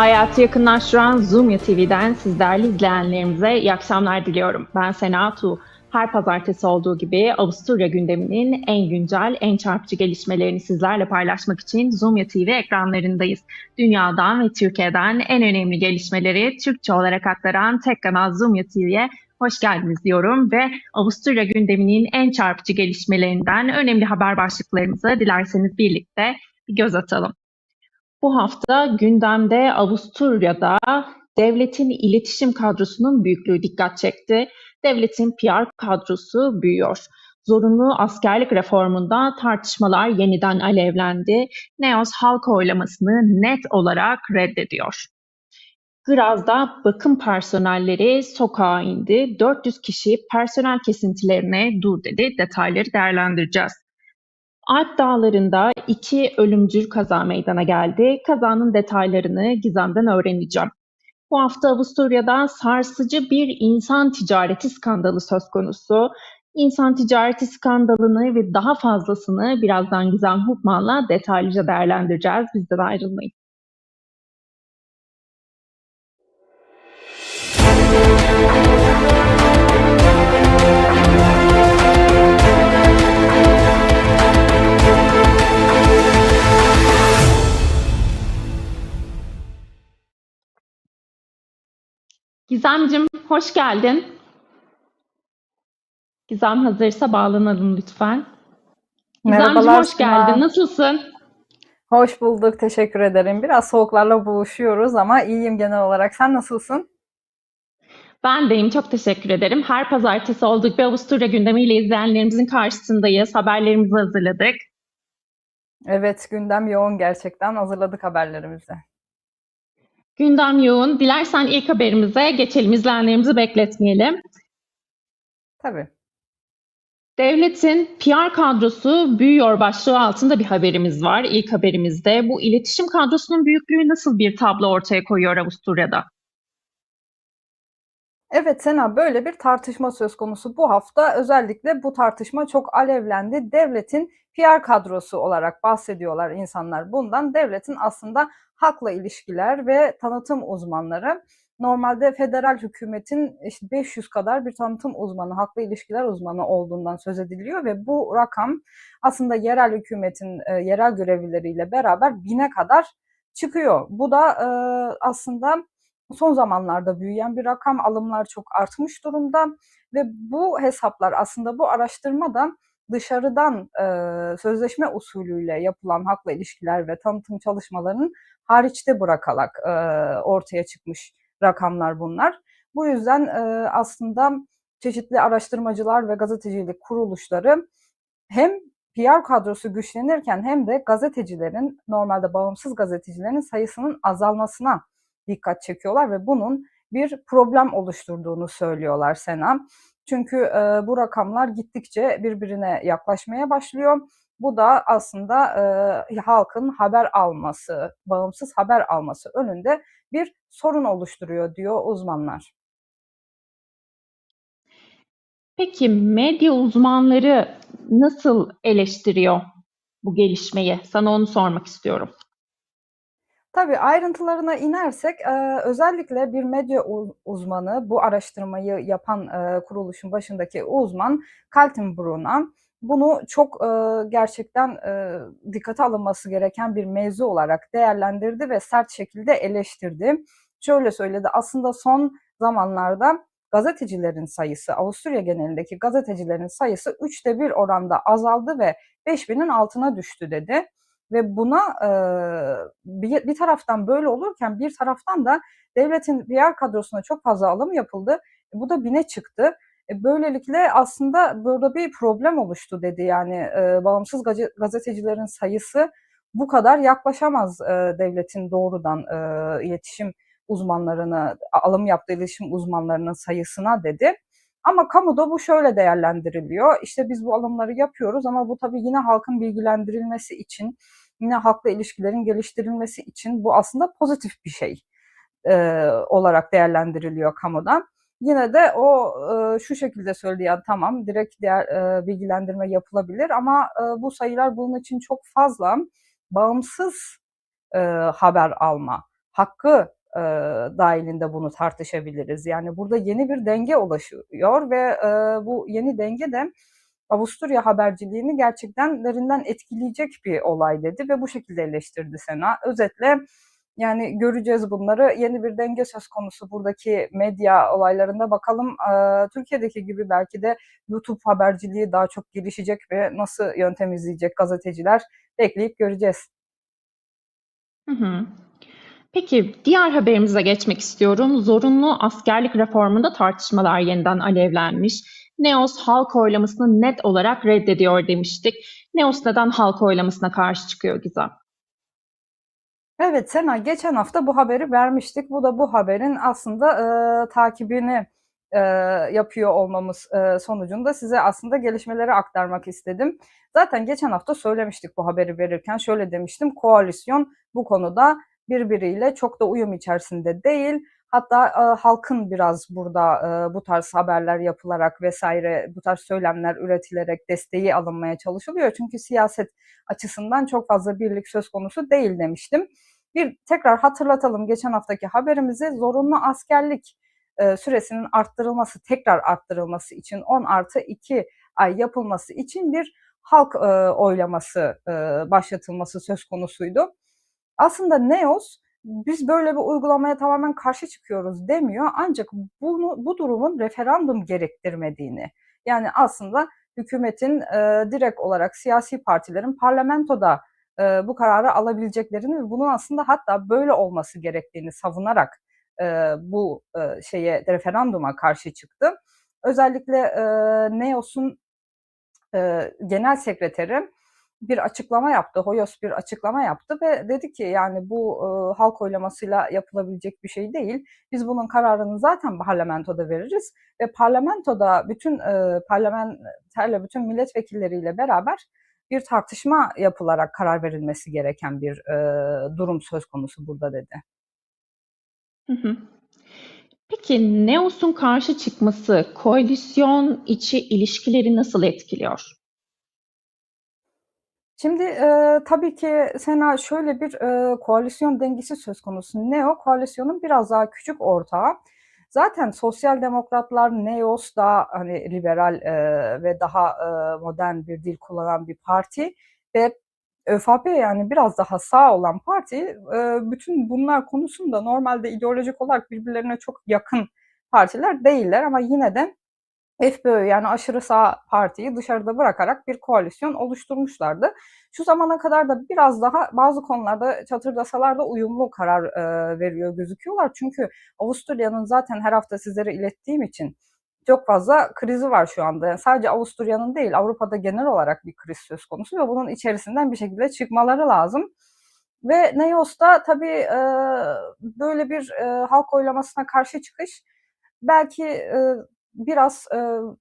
Hayatı yakınlaştıran Zoom TV'den sizlerle izleyenlerimize iyi akşamlar diliyorum. Ben Sena Tuğ. Her pazartesi olduğu gibi Avusturya gündeminin en güncel, en çarpıcı gelişmelerini sizlerle paylaşmak için Zoom TV ekranlarındayız. Dünyadan ve Türkiye'den en önemli gelişmeleri Türkçe olarak aktaran tek kanal Zoom TV'ye hoş geldiniz diyorum ve Avusturya gündeminin en çarpıcı gelişmelerinden önemli haber başlıklarımızı dilerseniz birlikte bir göz atalım. Bu hafta gündemde Avusturya'da devletin iletişim kadrosunun büyüklüğü dikkat çekti. Devletin PR kadrosu büyüyor. Zorunlu askerlik reformunda tartışmalar yeniden alevlendi. Neos halk oylamasını net olarak reddediyor. Graz'da bakım personelleri sokağa indi. 400 kişi personel kesintilerine dur dedi. Detayları değerlendireceğiz. Alp Dağları'nda iki ölümcül kaza meydana geldi. Kazanın detaylarını Gizem'den öğreneceğim. Bu hafta Avusturya'da sarsıcı bir insan ticareti skandalı söz konusu. İnsan ticareti skandalını ve daha fazlasını birazdan Gizem Hupman'la detaylıca değerlendireceğiz. Bizden ayrılmayın. Gizemcim hoş geldin. Gizem hazırsa bağlanalım lütfen. Gizemcim hoş geldin. Sema. Nasılsın? Hoş bulduk, teşekkür ederim. Biraz soğuklarla boğuşuyoruz ama iyiyim genel olarak. Sen nasılsın? Ben deyim. Çok teşekkür ederim. Her pazartesi olduğu gibi Avusturya gündemiyle izleyenlerimizin karşısındayız. Haberlerimizi hazırladık. Evet, gündem yoğun gerçekten. Hazırladık haberlerimizi. Gündem yoğun. Dilersen ilk haberimize geçelim. İzleyenlerimizi bekletmeyelim. Tabii. Devletin PR kadrosu büyüyor başlığı altında bir haberimiz var. İlk haberimizde bu iletişim kadrosunun büyüklüğü nasıl bir tablo ortaya koyuyor Avusturya'da? Evet Sena, böyle bir tartışma söz konusu. Bu hafta özellikle bu tartışma çok alevlendi. Devletin PR kadrosu olarak bahsediyorlar insanlar bundan. Devletin aslında halkla ilişkiler ve tanıtım uzmanları. Normalde federal hükümetin işte 500 kadar bir tanıtım uzmanı, halkla ilişkiler uzmanı olduğundan söz ediliyor ve bu rakam aslında yerel hükümetin e, yerel görevlileriyle beraber bine kadar çıkıyor. Bu da e, aslında son zamanlarda büyüyen bir rakam, alımlar çok artmış durumda ve bu hesaplar aslında bu araştırma da dışarıdan e, sözleşme usulüyle yapılan halkla ilişkiler ve tanıtım çalışmalarının hariçte bırakarak e, ortaya çıkmış rakamlar bunlar. Bu yüzden e, aslında çeşitli araştırmacılar ve gazetecilik kuruluşları hem PR kadrosu güçlenirken hem de gazetecilerin, normalde bağımsız gazetecilerin sayısının azalmasına dikkat çekiyorlar ve bunun bir problem oluşturduğunu söylüyorlar Sena. Çünkü e, bu rakamlar gittikçe birbirine yaklaşmaya başlıyor. Bu da aslında e, halkın haber alması, bağımsız haber alması önünde bir sorun oluşturuyor diyor uzmanlar. Peki medya uzmanları nasıl eleştiriyor bu gelişmeyi? Sana onu sormak istiyorum. Tabii ayrıntılarına inersek e, özellikle bir medya uzmanı, bu araştırmayı yapan e, kuruluşun başındaki uzman Kaltenbrun'a bunu çok e, gerçekten dikkate alınması gereken bir mevzu olarak değerlendirdi ve sert şekilde eleştirdi. Şöyle söyledi, aslında son zamanlarda gazetecilerin sayısı, Avusturya genelindeki gazetecilerin sayısı üçte bir oranda azaldı ve 5000'in altına düştü dedi. Ve buna e, bir, bir taraftan böyle olurken bir taraftan da devletin PR kadrosuna çok fazla alım yapıldı. E, bu da bine çıktı. E, böylelikle aslında burada bir problem oluştu dedi. Yani e, bağımsız gazetecilerin sayısı bu kadar yaklaşamaz e, devletin doğrudan e, iletişim uzmanlarını, alım yaptığı iletişim uzmanlarının sayısına dedi. Ama kamuda bu şöyle değerlendiriliyor. İşte biz bu alımları yapıyoruz ama bu tabii yine halkın bilgilendirilmesi için, yine halkla ilişkilerin geliştirilmesi için bu aslında pozitif bir şey e, olarak değerlendiriliyor kamuda. Yine de o e, şu şekilde söylüyor, tamam direkt değer, e, bilgilendirme yapılabilir ama e, bu sayılar bunun için çok fazla bağımsız e, haber alma hakkı e, dahilinde bunu tartışabiliriz. Yani burada yeni bir denge ulaşıyor ve e, bu yeni denge de Avusturya haberciliğini gerçekten derinden etkileyecek bir olay dedi ve bu şekilde eleştirdi Sena. Özetle yani göreceğiz bunları. Yeni bir denge söz konusu buradaki medya olaylarında. Bakalım e, Türkiye'deki gibi belki de YouTube haberciliği daha çok gelişecek ve nasıl yöntem izleyecek gazeteciler bekleyip göreceğiz. Hı hı. Peki diğer haberimize geçmek istiyorum. Zorunlu askerlik reformunda tartışmalar yeniden alevlenmiş. Neos halk oylamasını net olarak reddediyor demiştik. Neos neden halk oylamasına karşı çıkıyor Gizem? Evet Sena geçen hafta bu haberi vermiştik. Bu da bu haberin aslında e, takibini e, yapıyor olmamız e, sonucunda size aslında gelişmeleri aktarmak istedim. Zaten geçen hafta söylemiştik bu haberi verirken şöyle demiştim. Koalisyon bu konuda birbiriyle çok da uyum içerisinde değil. Hatta e, halkın biraz burada e, bu tarz haberler yapılarak vesaire bu tarz söylemler üretilerek desteği alınmaya çalışılıyor. Çünkü siyaset açısından çok fazla birlik söz konusu değil demiştim. Bir tekrar hatırlatalım geçen haftaki haberimizi zorunlu askerlik e, süresinin arttırılması, tekrar arttırılması için 10 artı 2 ay yapılması için bir halk e, oylaması e, başlatılması söz konusuydu. Aslında NEOS biz böyle bir uygulamaya tamamen karşı çıkıyoruz demiyor ancak bunu, bu durumun referandum gerektirmediğini yani aslında hükümetin e, direkt olarak siyasi partilerin parlamentoda e, bu kararı alabileceklerini ve bunun aslında hatta böyle olması gerektiğini savunarak e, bu e, şeye referanduma karşı çıktı. Özellikle e, NEOS'un e, genel sekreteri bir açıklama yaptı, Hoyos bir açıklama yaptı ve dedi ki yani bu e, halk oylamasıyla yapılabilecek bir şey değil. Biz bunun kararını zaten parlamentoda veririz ve parlamentoda bütün e, parlamenterle bütün milletvekilleriyle beraber bir tartışma yapılarak karar verilmesi gereken bir e, durum söz konusu burada dedi. Hı hı. Peki Neos'un karşı çıkması koalisyon içi ilişkileri nasıl etkiliyor? Şimdi e, tabii ki Sena şöyle bir e, koalisyon dengesi söz konusu. Neo koalisyonun biraz daha küçük ortağı. Zaten sosyal demokratlar Neos da hani liberal e, ve daha e, modern bir dil kullanan bir parti ve ÖVP yani biraz daha sağ olan parti e, bütün bunlar konusunda normalde ideolojik olarak birbirlerine çok yakın partiler değiller ama yine de FPÖ yani aşırı sağ partiyi dışarıda bırakarak bir koalisyon oluşturmuşlardı. Şu zamana kadar da biraz daha bazı konularda çatırdasalar da uyumlu karar e, veriyor gözüküyorlar. Çünkü Avusturya'nın zaten her hafta sizlere ilettiğim için çok fazla krizi var şu anda. Yani sadece Avusturya'nın değil Avrupa'da genel olarak bir kriz söz konusu ve bunun içerisinden bir şekilde çıkmaları lazım. Ve NEOS'ta tabii e, böyle bir e, halk oylamasına karşı çıkış belki e, biraz e,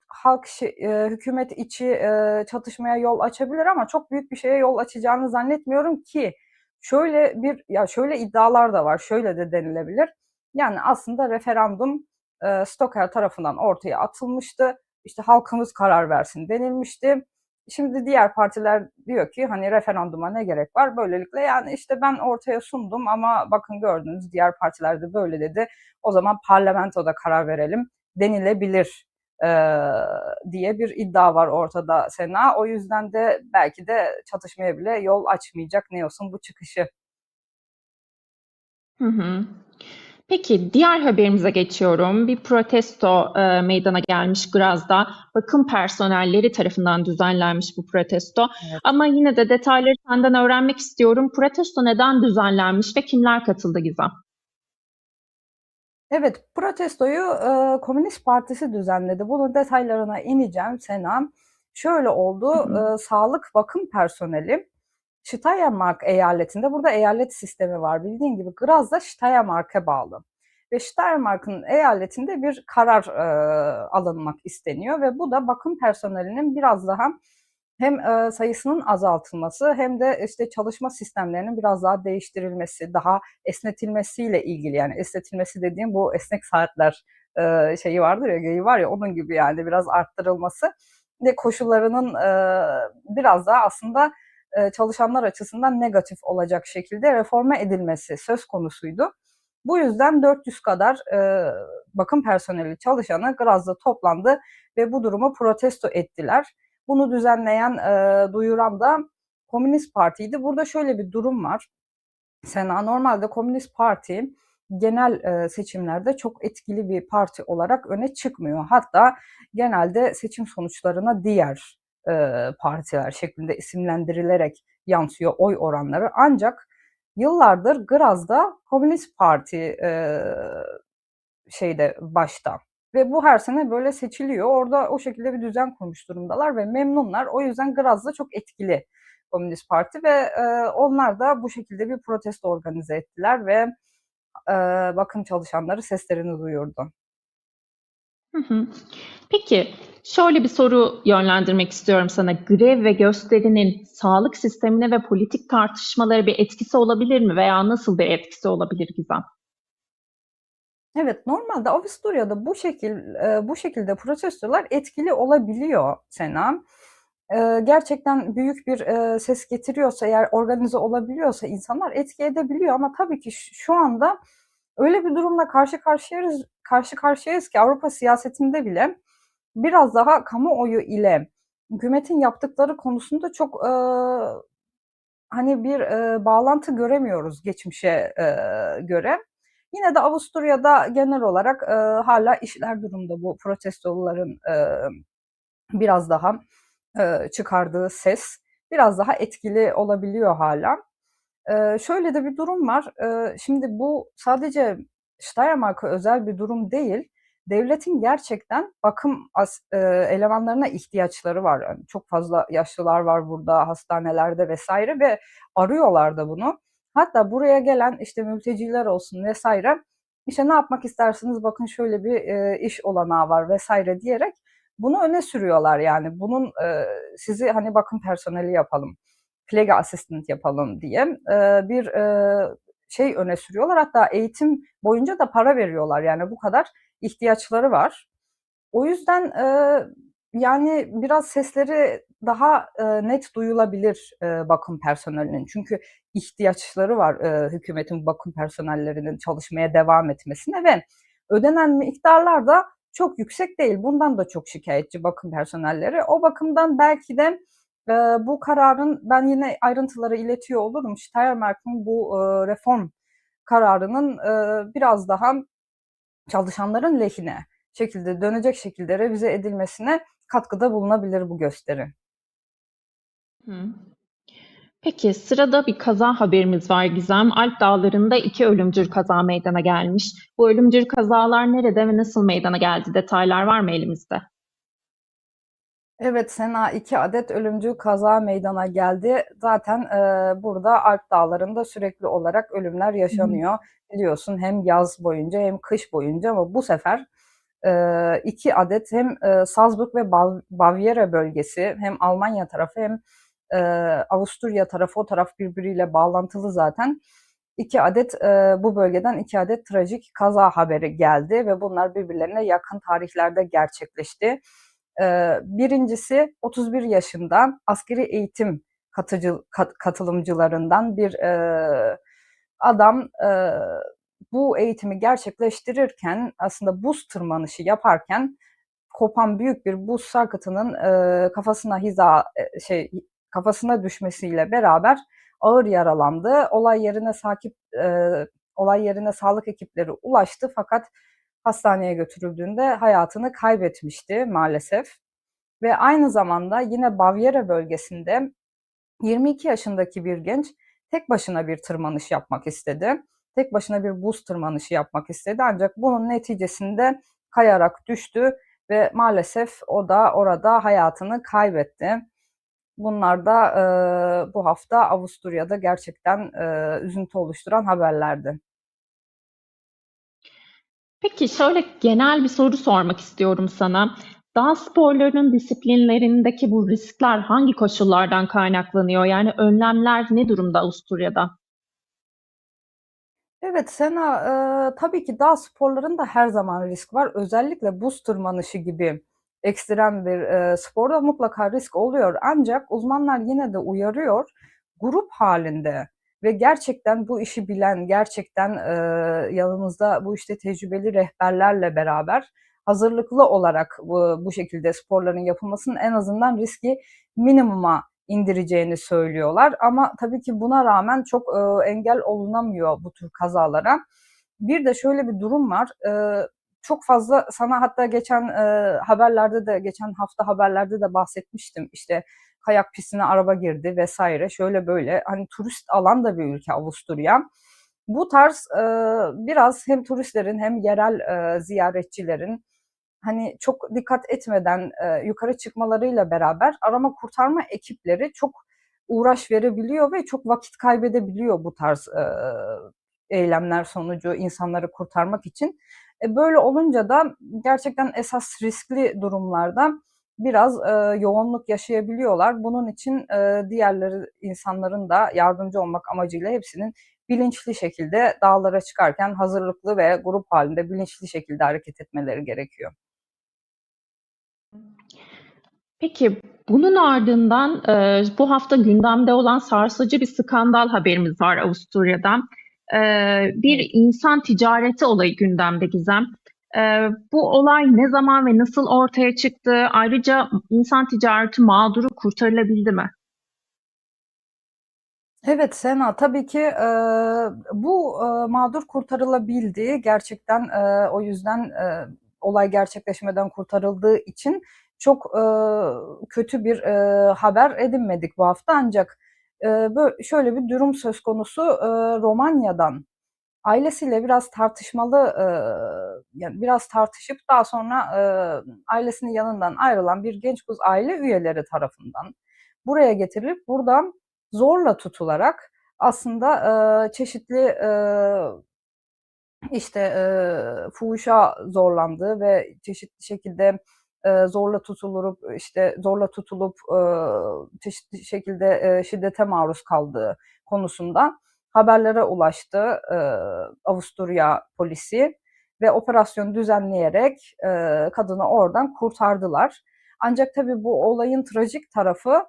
halk e, hükümet içi e, çatışmaya yol açabilir ama çok büyük bir şeye yol açacağını zannetmiyorum ki şöyle bir ya şöyle iddialar da var. Şöyle de denilebilir. Yani aslında referandum e, Stoker tarafından ortaya atılmıştı. İşte halkımız karar versin denilmişti. Şimdi diğer partiler diyor ki hani referanduma ne gerek var? Böylelikle yani işte ben ortaya sundum ama bakın gördünüz diğer partiler de böyle dedi. O zaman parlamentoda karar verelim denilebilir e, diye bir iddia var ortada Sena. O yüzden de belki de çatışmaya bile yol açmayacak Neos'un bu çıkışı. Hı hı. Peki diğer haberimize geçiyorum. Bir protesto e, meydana gelmiş Graz'da. Bakım personelleri tarafından düzenlenmiş bu protesto. Evet. Ama yine de detayları senden öğrenmek istiyorum. Protesto neden düzenlenmiş ve kimler katıldı Gizem? Evet, protestoyu e, Komünist Partisi düzenledi. Bunun detaylarına ineceğim Sena. Şöyle oldu, hı hı. E, sağlık bakım personeli Steiermark eyaletinde, burada eyalet sistemi var bildiğin gibi Graz da Steiermark'a bağlı. Ve Steiermark'ın eyaletinde bir karar e, alınmak isteniyor ve bu da bakım personelinin biraz daha hem e, sayısının azaltılması hem de işte çalışma sistemlerinin biraz daha değiştirilmesi, daha esnetilmesiyle ilgili yani esnetilmesi dediğim bu esnek saatler e, şeyi vardır ya geyi var ya onun gibi yani biraz arttırılması ve koşullarının e, biraz daha aslında e, çalışanlar açısından negatif olacak şekilde reforme edilmesi söz konusuydu. Bu yüzden 400 kadar e, bakım personeli çalışanı Graz'da toplandı ve bu durumu protesto ettiler. Bunu düzenleyen, e, duyuran da Komünist Parti'ydi. Burada şöyle bir durum var. Sena normalde Komünist Parti genel e, seçimlerde çok etkili bir parti olarak öne çıkmıyor. Hatta genelde seçim sonuçlarına diğer e, partiler şeklinde isimlendirilerek yansıyor oy oranları. Ancak yıllardır Graz'da Komünist Parti e, şeyde başta ve bu her sene böyle seçiliyor. Orada o şekilde bir düzen kurmuş durumdalar ve memnunlar. O yüzden Graz'da çok etkili Komünist Parti ve e, onlar da bu şekilde bir protesto organize ettiler ve e, bakım çalışanları seslerini duyurdu. Peki, şöyle bir soru yönlendirmek istiyorum sana. Grev ve gösterinin sağlık sistemine ve politik tartışmalara bir etkisi olabilir mi veya nasıl bir etkisi olabilir Gizem? Evet, normalde Avusturya'da bu şekil e, bu şekilde protestolar etkili olabiliyor Sena. E, gerçekten büyük bir e, ses getiriyorsa, eğer organize olabiliyorsa insanlar etki edebiliyor ama tabii ki şu anda öyle bir durumla karşı karşıyayız, karşı karşıyayız ki Avrupa siyasetinde bile biraz daha kamuoyu ile hükümetin yaptıkları konusunda çok hani bir bağlantı göremiyoruz geçmişe göre. Yine de Avusturya'da genel olarak e, hala işler durumda bu protestoların e, biraz daha e, çıkardığı ses biraz daha etkili olabiliyor hala. E, şöyle de bir durum var. E, şimdi bu sadece Steiermark'a özel bir durum değil. Devletin gerçekten bakım as, e, elemanlarına ihtiyaçları var. Yani çok fazla yaşlılar var burada hastanelerde vesaire ve arıyorlar da bunu. Hatta buraya gelen işte mülteciler olsun vesaire işte ne yapmak istersiniz? Bakın şöyle bir e, iş olanağı var. vesaire diyerek bunu öne sürüyorlar yani. Bunun e, sizi hani bakım personeli yapalım, Pflege assistant yapalım. diye e, bir e, şey öne sürüyorlar. Hatta eğitim boyunca da para veriyorlar. Yani bu kadar ihtiyaçları var. O yüzden e, yani biraz sesleri daha e, net duyulabilir e, bakım personelinin. Çünkü ihtiyaçları var e, hükümetin bakım personellerinin çalışmaya devam etmesine ve ödenen miktarlar da çok yüksek değil. Bundan da çok şikayetçi bakım personelleri. O bakımdan belki de e, bu kararın ben yine ayrıntıları iletiyor olurum. Steiermark'ın bu e, reform kararının e, biraz daha çalışanların lehine şekilde dönecek şekilde revize edilmesine katkıda bulunabilir bu gösteri. Hı. Peki sırada bir kaza haberimiz var Gizem. Alp Dağları'nda iki ölümcül kaza meydana gelmiş. Bu ölümcül kazalar nerede ve nasıl meydana geldi? Detaylar var mı elimizde? Evet Sena iki adet ölümcül kaza meydana geldi. Zaten e, burada Alp Dağları'nda sürekli olarak ölümler yaşanıyor. Biliyorsun hem yaz boyunca hem kış boyunca ama bu sefer e, iki adet hem e, Salzburg ve Bav- Bavyera bölgesi hem Almanya tarafı hem e, Avusturya tarafı o taraf birbiriyle bağlantılı zaten. İki adet e, bu bölgeden iki adet trajik kaza haberi geldi ve bunlar birbirlerine yakın tarihlerde gerçekleşti. E, birincisi 31 yaşında askeri eğitim katıcı, kat, katılımcılarından bir e, adam e, bu eğitimi gerçekleştirirken aslında buz tırmanışı yaparken kopan büyük bir buz sarkıtının e, kafasına hiza e, şey kafasına düşmesiyle beraber ağır yaralandı. Olay yerine sakip e, olay yerine sağlık ekipleri ulaştı fakat hastaneye götürüldüğünde hayatını kaybetmişti maalesef. Ve aynı zamanda yine Bavyera bölgesinde 22 yaşındaki bir genç tek başına bir tırmanış yapmak istedi. Tek başına bir buz tırmanışı yapmak istedi ancak bunun neticesinde kayarak düştü ve maalesef o da orada hayatını kaybetti. Bunlar da e, bu hafta Avusturya'da gerçekten e, üzüntü oluşturan haberlerdi. Peki şöyle genel bir soru sormak istiyorum sana. Dağ sporlarının disiplinlerindeki bu riskler hangi koşullardan kaynaklanıyor? Yani önlemler ne durumda Avusturya'da? Evet Sena, e, tabii ki dağ sporlarında her zaman risk var. Özellikle buz tırmanışı gibi ekstrem bir e, sporda mutlaka risk oluyor. Ancak uzmanlar yine de uyarıyor. Grup halinde ve gerçekten bu işi bilen, gerçekten e, yanımızda bu işte tecrübeli rehberlerle beraber hazırlıklı olarak bu, bu şekilde sporların yapılmasının en azından riski minimuma indireceğini söylüyorlar. Ama tabii ki buna rağmen çok e, engel olunamıyor bu tür kazalara. Bir de şöyle bir durum var. E, çok fazla sana hatta geçen e, haberlerde de geçen hafta haberlerde de bahsetmiştim. İşte kayak pistine araba girdi vesaire. Şöyle böyle hani turist alan da bir ülke Avusturya. Bu tarz e, biraz hem turistlerin hem yerel e, ziyaretçilerin hani çok dikkat etmeden e, yukarı çıkmalarıyla beraber arama kurtarma ekipleri çok uğraş verebiliyor ve çok vakit kaybedebiliyor bu tarz e, eylemler sonucu insanları kurtarmak için. E, böyle olunca da gerçekten esas riskli durumlarda biraz e, yoğunluk yaşayabiliyorlar. Bunun için e, diğerleri insanların da yardımcı olmak amacıyla hepsinin bilinçli şekilde dağlara çıkarken hazırlıklı ve grup halinde bilinçli şekilde hareket etmeleri gerekiyor. Peki bunun ardından e, bu hafta gündemde olan sarsıcı bir skandal haberimiz var Avusturya'dan. E, bir insan ticareti olayı gündemde Gizem. E, bu olay ne zaman ve nasıl ortaya çıktı? Ayrıca insan ticareti mağduru kurtarılabildi mi? Evet Sena, tabii ki e, bu e, mağdur kurtarılabildi. Gerçekten e, o yüzden e, olay gerçekleşmeden kurtarıldığı için çok e, kötü bir e, haber edinmedik bu hafta. Ancak böyle şöyle bir durum söz konusu. Romanya'dan ailesiyle biraz tartışmalı yani biraz tartışıp daha sonra ailesinin yanından ayrılan bir genç kız aile üyeleri tarafından buraya getirilip buradan zorla tutularak aslında çeşitli işte e, fuhuşa zorlandığı ve çeşitli şekilde zorla tutulup işte zorla tutulup çeşitli şekilde şiddete maruz kaldığı konusunda haberlere ulaştı Avusturya polisi ve operasyon düzenleyerek kadını oradan kurtardılar. Ancak tabii bu olayın trajik tarafı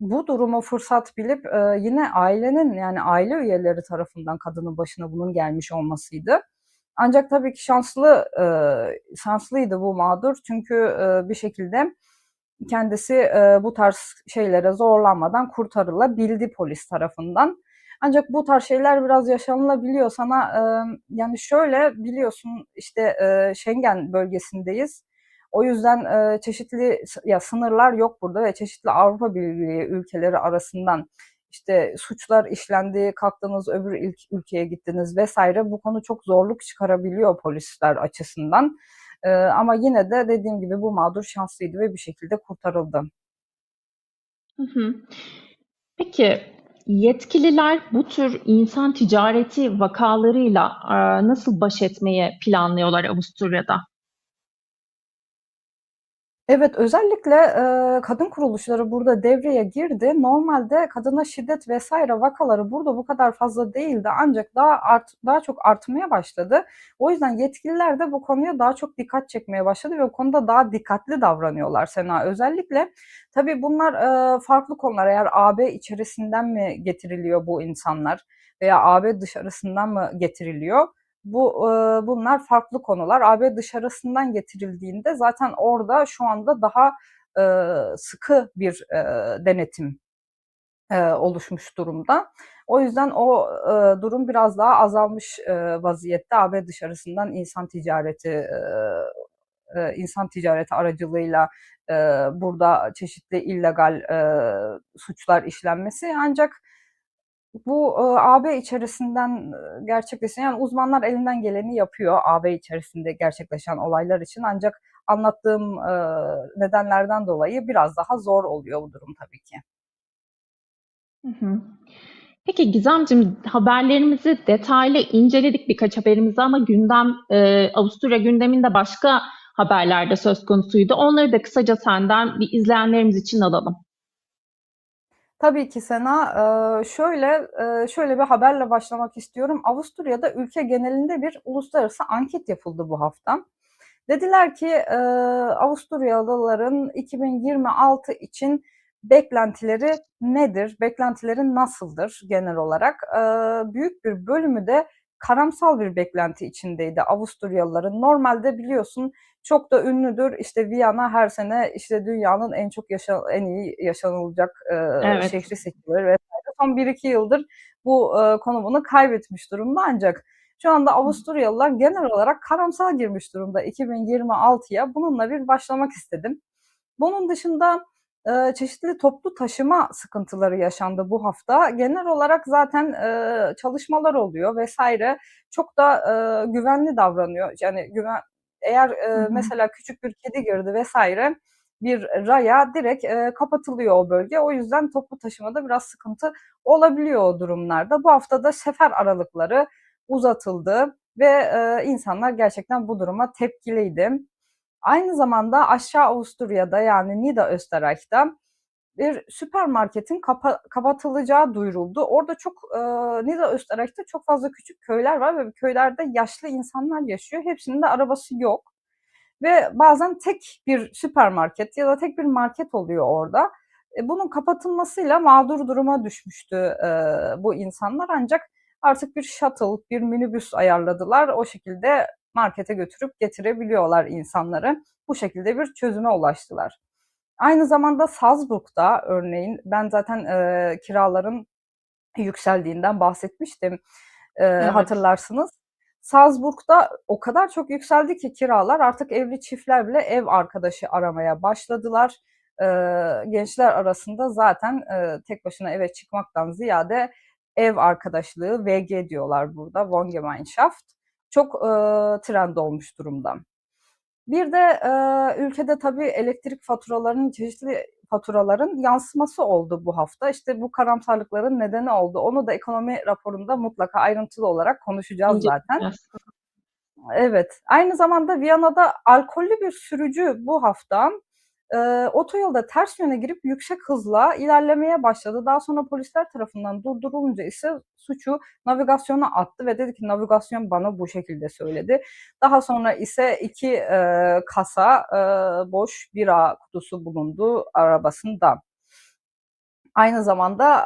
bu durumu fırsat bilip yine ailenin yani aile üyeleri tarafından kadının başına bunun gelmiş olmasıydı. Ancak tabii ki şanslı e, şanslıydı bu mağdur çünkü e, bir şekilde kendisi e, bu tarz şeylere zorlanmadan kurtarılabildi polis tarafından. Ancak bu tarz şeyler biraz yaşanılabiliyor. Sana e, yani şöyle biliyorsun işte e, Schengen bölgesindeyiz. O yüzden e, çeşitli ya sınırlar yok burada ve çeşitli Avrupa Birliği ülkeleri arasından işte suçlar işlendi, kalktınız öbür ilk ülkeye gittiniz vesaire bu konu çok zorluk çıkarabiliyor polisler açısından. E, ama yine de dediğim gibi bu mağdur şanslıydı ve bir şekilde kurtarıldı. Hı hı. Peki yetkililer bu tür insan ticareti vakalarıyla nasıl baş etmeye planlıyorlar Avusturya'da? Evet, özellikle, eee, kadın kuruluşları burada devreye girdi. Normalde kadına şiddet vesaire vakaları burada bu kadar fazla değildi ancak daha art daha çok artmaya başladı. O yüzden yetkililer de bu konuya daha çok dikkat çekmeye başladı ve bu konuda daha dikkatli davranıyorlar Sena. Özellikle tabii bunlar, eee, farklı konular. Eğer AB içerisinden mi getiriliyor bu insanlar veya AB dışarısından mı getiriliyor? Bu e, bunlar farklı konular. AB dışarısından getirildiğinde zaten orada şu anda daha e, sıkı bir e, denetim e, oluşmuş durumda. O yüzden o e, durum biraz daha azalmış e, vaziyette. AB dışarısından insan ticareti e, e, insan ticareti aracılığıyla e, burada çeşitli illegal e, suçlar işlenmesi ancak bu, eee, AB içerisinden, eee, gerçekleşen yani uzmanlar elinden geleni yapıyor AB içerisinde gerçekleşen olaylar için ancak anlattığım, eee, nedenlerden dolayı biraz daha zor oluyor bu durum tabii ki. Hı hı. Peki Gizemciğim, haberlerimizi detaylı inceledik birkaç haberimizi ama gündem, e, Avusturya gündeminde başka haberler de söz konusuydu. Onları da kısaca senden bir izleyenlerimiz için alalım. Tabii ki Sena. Şöyle, şöyle bir haberle başlamak istiyorum. Avusturya'da ülke genelinde bir uluslararası anket yapıldı bu hafta. Dediler ki Avusturyalıların 2026 için beklentileri nedir? Beklentileri nasıldır genel olarak? Büyük bir bölümü de karamsal bir beklenti içindeydi Avusturyalıların. Normalde biliyorsun çok da ünlüdür. İşte Viyana her sene işte dünyanın en çok yaşa en iyi yaşanılacak e, Evet. şehri seçilir vesaire. Son 1-2 yıldır bu e, konumunu kaybetmiş durumda ancak şu anda Avusturyalılar genel olarak karamsar girmiş durumda 2026'ya. Bununla bir başlamak istedim. Bunun dışında e, çeşitli toplu taşıma sıkıntıları yaşandı bu hafta. Genel olarak zaten e, çalışmalar oluyor vesaire. Çok da e, güvenli davranıyor. Yani güven eğer e, mesela küçük bir kedi girdi vesaire bir raya direkt e, kapatılıyor o bölge. O yüzden toplu taşımada biraz sıkıntı olabiliyor o durumlarda. Bu hafta da sefer aralıkları uzatıldı ve e, insanlar gerçekten bu duruma tepkiliydi. Aynı zamanda aşağı Avusturya'da yani Niederösterreich'ta bir süpermarketin kapa- kapatılacağı duyuruldu. Orada çok e, Niederösterreich'te çok fazla küçük köyler var ve köylerde yaşlı insanlar yaşıyor. Hepsinin de arabası yok. Ve bazen tek bir süpermarket ya da tek bir market oluyor orada. E, bunun kapatılmasıyla mağdur duruma düşmüştü e, bu insanlar ancak artık bir shuttle, bir minibüs ayarladılar. O şekilde markete götürüp getirebiliyorlar insanları. Bu şekilde bir çözüme ulaştılar. Aynı zamanda Salzburg'da örneğin ben zaten e, kiraların yükseldiğinden bahsetmiştim e, Evet. hatırlarsınız. Salzburg'da o kadar çok yükseldi ki kiralar artık evli çiftler bile ev arkadaşı aramaya başladılar. E, gençler arasında zaten e, tek başına eve çıkmaktan ziyade ev arkadaşlığı VG diyorlar burada Wohngemeinschaft çok e, trend olmuş durumda. Bir de e, ülkede tabii elektrik faturalarının çeşitli faturaların yansıması oldu bu hafta. İşte bu karamsarlıkların nedeni oldu. Onu da ekonomi raporunda mutlaka ayrıntılı olarak konuşacağız zaten. İnceleyeceğiz. Evet. Aynı zamanda Viyana'da alkollü bir sürücü bu hafta e, otoyolda ters yöne girip yüksek hızla ilerlemeye başladı. Daha sonra polisler tarafından durdurulunca ise suçu navigasyona attı ve dedi ki navigasyon bana bu şekilde söyledi. Daha sonra ise iki e, kasa e, boş bira kutusu bulundu arabasında. Aynı zamanda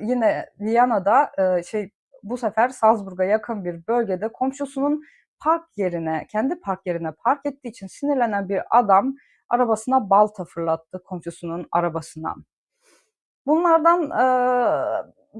e, yine Viyana'da e, şey bu sefer Salzburg'a yakın bir bölgede komşusunun park yerine, kendi park yerine park ettiği için sinirlenen bir adam arabasına balta fırlattı komşusunun arabasına. Bunlardan e,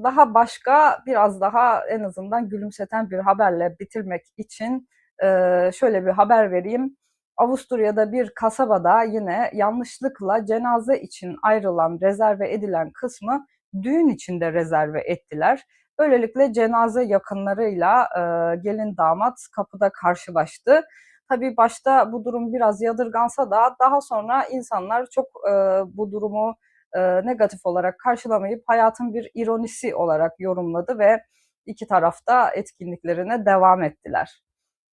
daha başka biraz daha en azından gülümseten bir haberle bitirmek için e, şöyle bir haber vereyim. Avusturya'da bir kasabada yine yanlışlıkla cenaze için ayrılan, rezerve edilen kısmı düğün için de rezerve ettiler. Böylelikle cenaze yakınlarıyla e, gelin damat kapıda karşılaştı. Tabii başta bu durum biraz yadırgansa da daha sonra insanlar çok e, bu durumu e, negatif olarak karşılamayıp hayatın bir ironisi olarak yorumladı ve iki tarafta etkinliklerine devam ettiler.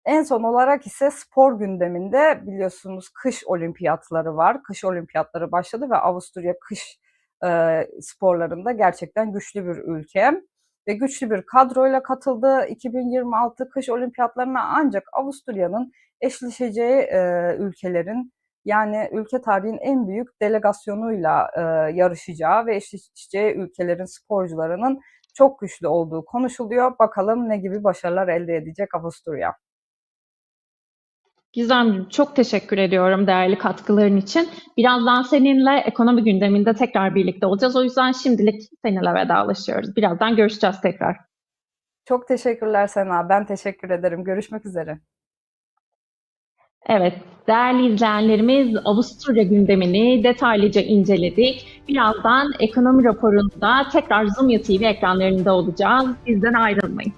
En son olarak ise spor gündeminde biliyorsunuz kış olimpiyatları var. Kış olimpiyatları başladı ve Avusturya kış e, sporlarında gerçekten güçlü bir ülke ve güçlü bir kadroyla katıldı 2026 kış olimpiyatlarına ancak Avusturya'nın eşleşeceği e, ülkelerin yani ülke tarihinin en büyük delegasyonuyla e, yarışacağı ve eşleşeceği ülkelerin sporcularının çok güçlü olduğu konuşuluyor. Bakalım ne gibi başarılar elde edecek Avusturya. Gizemciğim çok teşekkür ediyorum değerli katkıların için. Birazdan seninle ekonomi gündeminde tekrar birlikte olacağız. O yüzden şimdilik seninle vedalaşıyoruz. Birazdan görüşeceğiz tekrar. Çok teşekkürler Sena. Ben teşekkür ederim. Görüşmek üzere. Evet, değerli izleyenlerimiz Avusturya gündemini detaylıca inceledik. Birazdan ekonomi raporunda tekrar Zoom TV ekranlarında olacağız. Bizden ayrılmayın.